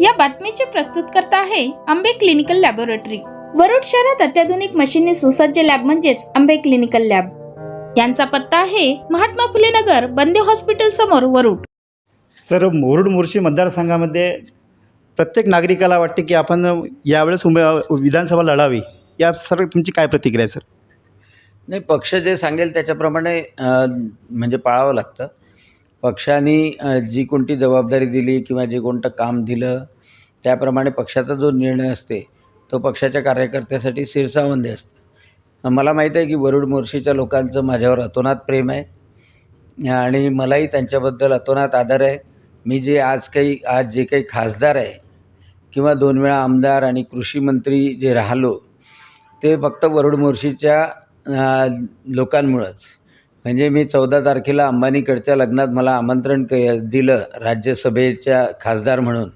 या बातमीचे प्रस्तुत करता आहे आंबे क्लिनिकल लॅबोरेटरी. वरुड शहरात अत्याधुनिक मशीनने सुसज्ज लॅब म्हणजेच आंबे क्लिनिकल लॅब. यांचा पत्ता आहे महात्मा फुले नगर बंदे हॉस्पिटल समोर वरुड. सर मुरुड मोर्शी मतदारसंघामध्ये प्रत्येक नागरिकाला वाटते की आपण यावेळेस उमे विधानसभा लढावी. या सर तुमची काय प्रतिक्रिया आहे सर? नाही पक्ष जे सांगेल त्याच्याप्रमाणे म्हणजे पाळावं लागतं. पक्षाने जी कोणती जबाबदारी दिली किंवा जे कोणतं काम दिलं त्याप्रमाणे पक्षाचा जो निर्णय असते तो पक्षाच्या कार्यकर्त्यासाठी शिरसावंदी असतं. मला माहीत आहे की वरुड मोर्शीच्या लोकांचं माझ्यावर अतोनात प्रेम आहे. आणि मलाही त्यांच्याबद्दल अतोनात आदर आहे. मी जे आज काही आज जे काही खासदार आहे किंवा दोन वेळा आमदार आणि कृषी मंत्री जे राहिलो ते फक्त वरुड मोर्शीच्या लोकांमुळंच. म्हणजे मी चौदा तारखेला अंबानीकडच्या लग्नात मला आमंत्रण क दिलं राज्यसभेच्या खासदार म्हणून.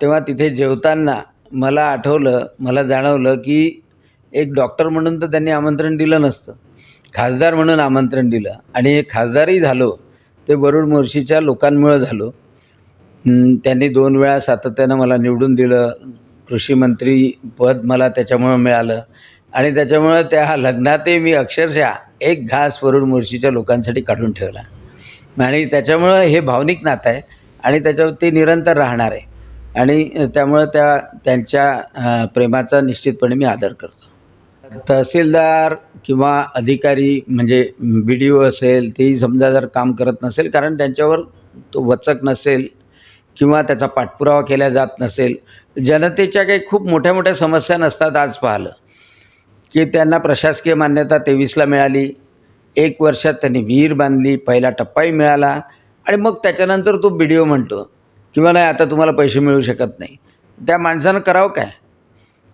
तेव्हा तिथे जेवताना मला आठवलं मला जाणवलं की एक डॉक्टर म्हणून तर त्यांनी आमंत्रण दिलं नसतं. खासदार म्हणून आमंत्रण दिलं. आणि हे खासदारही झालो. ते वरुड मोर्शीच्या लोकांमुळं झालो. त्यांनी दोन वेळा सातत्यानं मला निवडून दिलं. कृषीमंत्री पद मला त्याच्यामुळं मिळालं. आणि त्याच्यामुळं त्या लग्नातही मी अक्षरशः एक घास वरुण मोर्शीच्या लोकांसाठी काढून ठेवला. आणि त्याच्यामुळं हे भावनिक नातं आहे आणि त्याच्यावर ते निरंतर राहणार आहे. आणि त्यामुळं त्या त्यांच्या प्रेमाचा निश्चितपणे मी आदर करतो. तहसीलदार किंवा अधिकारी म्हणजे बी डी ओ असेल तेही समजा जर काम करत नसेल कारण त्यांच्यावर तो वचक नसेल किंवा त्याचा पाठपुरावा केला जात नसेल जनतेच्या काही खूप मोठ्या मोठ्या समस्या नसतात आज पाहिलं. की त्यांना प्रशासकीय मान्यता तेवीसला मिळाली. एक वर्षात त्यांनी विहीर बांधली पहिला टप्पाही मिळाला आणि मग त्याच्यानंतर तो बी डी ओ म्हणतो किंवा नाही आता तुम्हाला पैसे मिळू शकत नाही. त्या माणसानं करावं काय?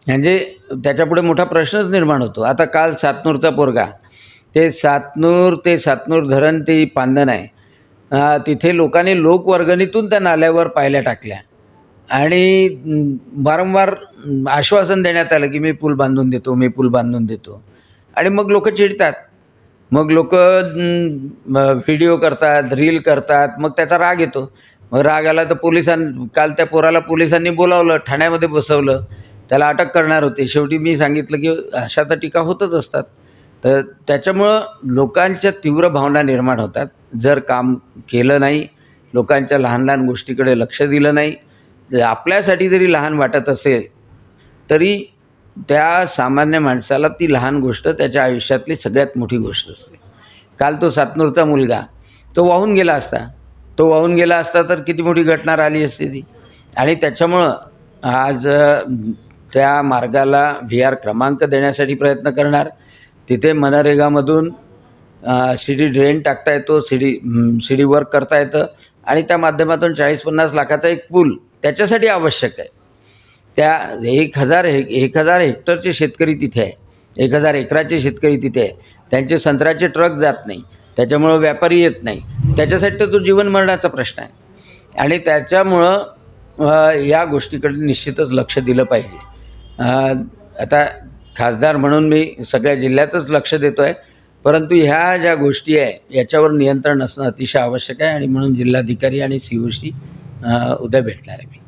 म्हणजे त्याच्यापुढे मोठा प्रश्नच निर्माण होतो. आता काल सातनूरचा पोरगा ते सातनूर ते सातनूर धरण ते पांदन आहे. तिथे लोकांनी लोकवर्गणीतून त्या नाल्यावर पायल्या टाकल्या. आणि वारंवार आश्वासन देण्यात आलं की मी पूल बांधून देतो मी पूल बांधून देतो. आणि मग लोक चिडतात. मग लोक व्हिडिओ करतात रील करतात मग त्याचा राग येतो. मग राग आला तर पोलिसां काल त्या पोराला पोलिसांनी बोलावलं ठाण्यामध्ये बसवलं. त्याला अटक करणार होते. शेवटी मी सांगितलं की अशा तर टीका होतच असतात. तर त्याच्यामुळं लोकांच्या तीव्र भावना निर्माण होतात. जर काम केलं नाही लोकांच्या लहान लहान गोष्टीकडे लक्ष दिलं नाही आपल्यासाठी जरी लहान वाटत असेल तरी त्या सामान्य माणसाला ती लहान गोष्ट त्याच्या आयुष्यातली सगळ्यात मोठी गोष्ट असते. काल तो सातनूरचा मुलगा तो वाहून गेला असता. तो वाहून गेला असता तर किती मोठी घटना राहिली असती ती. आणि त्याच्यामुळं आज त्या मार्गाला व्ही आर क्रमांक देण्यासाठी प्रयत्न करणार. तिथे मनरेगामधून सी डी ड्रेन टाकता येतो C D C D work करता येतं. आणि त्या माध्यमातून चाळीस पन्नास लाखाचा एक पूल त्याच्यासाठी आवश्यक आहे. त्या एक हजार हे एक हजार हेक्टरचे शेतकरी तिथे आहे. एक हजार एकराचे शेतकरी तिथे आहे. त्यांचे संत्र्याचे ट्रक जात नाही. त्याच्यामुळं व्यापारी येत नाही. त्याच्यासाठी तर तो जीवन मरणाचा प्रश्न आहे. आणि त्याच्यामुळं या गोष्टीकडे निश्चितच लक्ष दिलं पाहिजे. आता खासदार म्हणून मी सगळ्या जिल्ह्यातच लक्ष देतो आहे परंतु ह्या ज्या गोष्टी आहे याच्यावर नियंत्रण असणं अतिशय आवश्यक आहे. आणि म्हणून जिल्हाधिकारी आणि सी ओशी उद्या भेटणार आहे मी.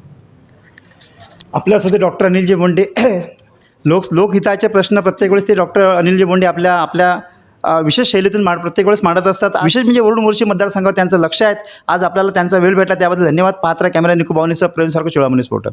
आपल्यासोबत डॉक्टर अनिलजी बोंडे लोक लोकहिताचे प्रश्न प्रत्येक वेळेस ते डॉक्टर अनिलजी बोंडे आपल्या आपल्या अ, विशेष शैलीतून मांड प्रत्येक वेळेस मांडत असतात. विशेष म्हणजे वरुण मोर्शी मतदारसंघावर त्यांचं लक्ष आहे आज आपल्याला त्यांचा वेळ भेटला त्याबद्दल धन्यवाद. पात्र कॅमेरा निकू बावनीसह प्रेम सारखं चोळामनीस पोर्टल.